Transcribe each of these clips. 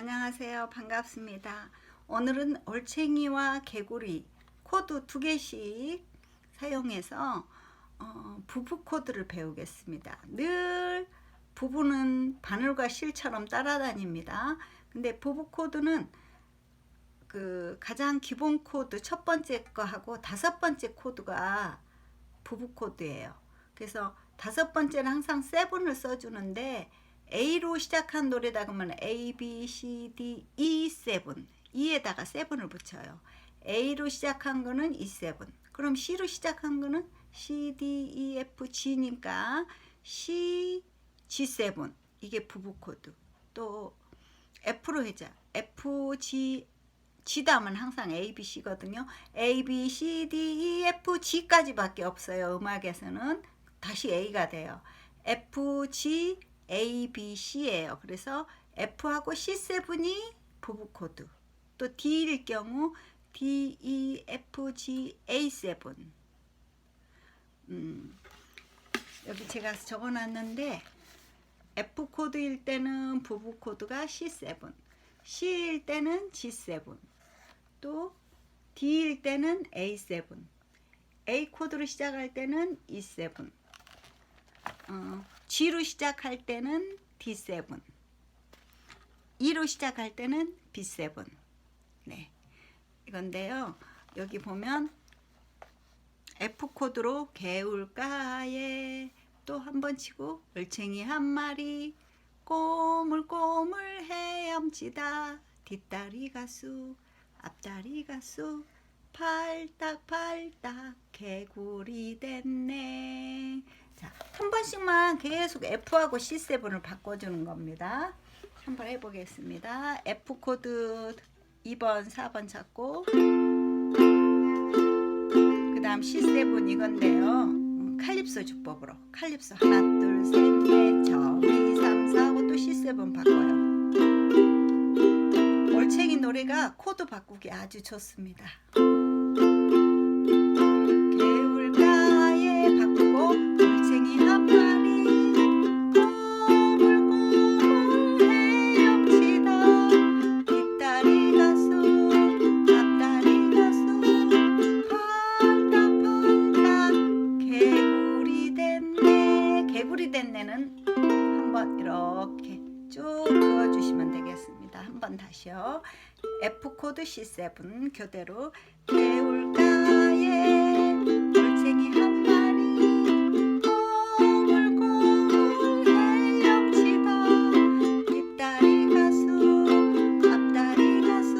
안녕하세요. 반갑습니다. 오늘은 올챙이와 개구리 코드 두 개씩 사용해서 어, 부부 코드를 배우겠습니다. 늘 부부는 바늘과 실처럼 따라다닙니다. 근데 부부 코드는 그 가장 기본 코드 첫 번째 거하고 다섯 번째 코드가 부부 코드예요. 그래서 다섯 번째는 항상 세븐을 써주는데 A로 시작한 노래다 그러면 A, B, C, D, E, 7 E에다가 7을 붙여요. A로 시작한 거는 E7 그럼 C로 시작한 거는 C, D, E, F, G니까 C, G7 이게 부부 코드 또 F로 해자 F, G, G 다음은 항상 A, B, C거든요. A, B, C, D, E, F, G까지밖에 없어요. 음악에서는 다시 A가 돼요. F, G, A, B, C예요. 그래서 F하고 C7이 부부 코드. 또 D일 경우 D, E, F, G, A7. 음, 여기 제가 적어놨는데 F 코드일 때는 부부 코드가 C7, C일 때는 G7, 또 D일 때는 A7, A 코드로 시작할 때는 E7, 어, G로 시작할 때는 D7, E로 시작할 때는 B7. 네, 이건데요. 여기 보면 F 코드로 개울가에 또 한 번 치고 을챙이 한 마리 꼬물꼬물 헤엄치다 뒷다리가 쑥 앞다리가 쑥 팔딱팔딱 개구리 됐네 자, 한 번씩만 계속 F하고 C7을 바꿔주는 겁니다. 한번 해보겠습니다. F 코드 2번, 4번 찾고 그 다음 C7 이건데요. 음, 칼립소 주법으로 칼립소 하나, 둘, 셋, 넷, 점, 2, 3, 4 하고 또 C7 바꿔요. 올챙이 노래가 코드 바꾸기 아주 좋습니다. F 코드 C7 교대로 개울가에 올챙이 한 마리 꼬물꼬물 헤엄치다. 뒷다리가 쑥 앞다리가 쑥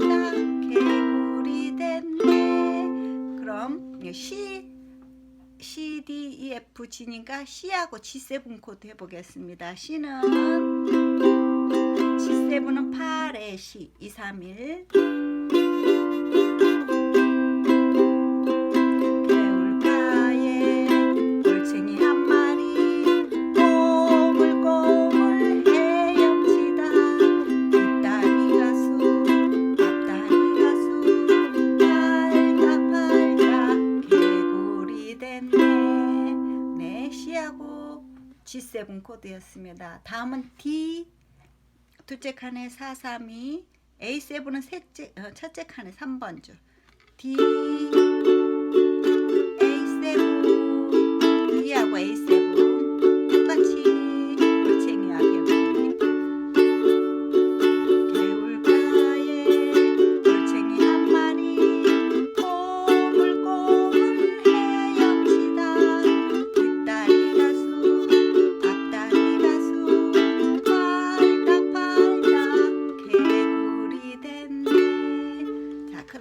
팔딱팔딱 개구리 됐네. 그럼 이 C C, D, E, F, G니까 C하고 G7 코드 해보겠습니다. C는 G7은 8에 C, 2, 3, 1 개울가에 올챙이 한 마리 꼬물꼬물 헤엄치다. 뒷다리가 쑥 앞다리가 쑥 팔딱팔딱 개구리 됐네. 네 C하고 G7 코드였습니다. 다음은 D 둘째 칸에 4, 3, 2 A7은 셋째, 어, 첫째 칸에 3번 줄. D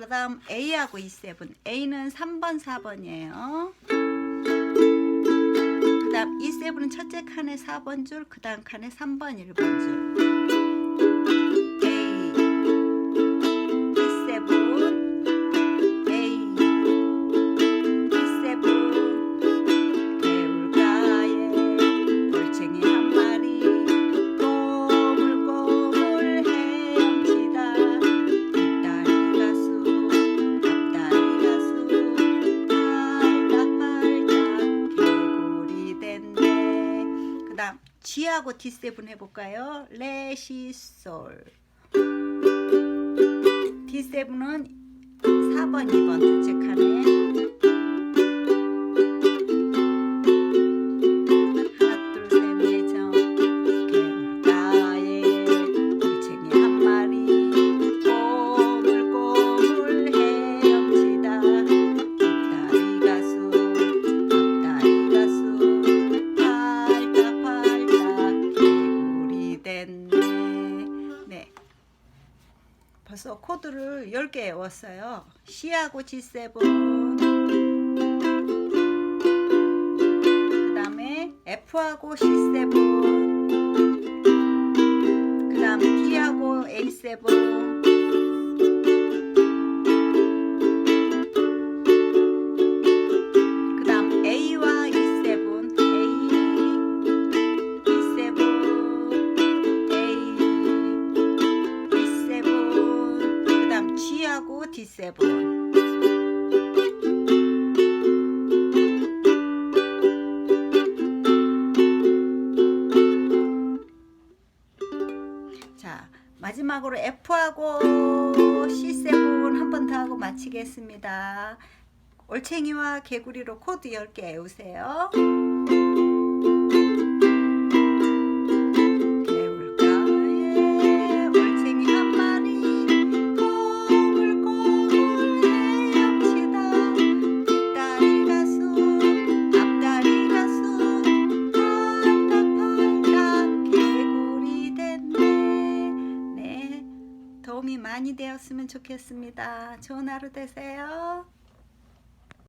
그 다음 A하고 E7 A는 3번 4번이에요 그 다음 E7은 첫째 칸에 4번 줄, 그 다음 칸에 3번 1번 줄. 다음 G하고 D하고 D7 해볼까요? 레시솔 D7은 4번, 2번 둘째 칸에 10개 외웠어요. C하고 G7 그 다음에 F하고 C7 그 다음 D하고 A7 자 마지막으로 F하고 C7 한 번 더 하고 마치겠습니다. 올챙이와 개구리로 코드 10개 외우세요. 많이 되었으면 좋겠습니다. 좋은 하루 되세요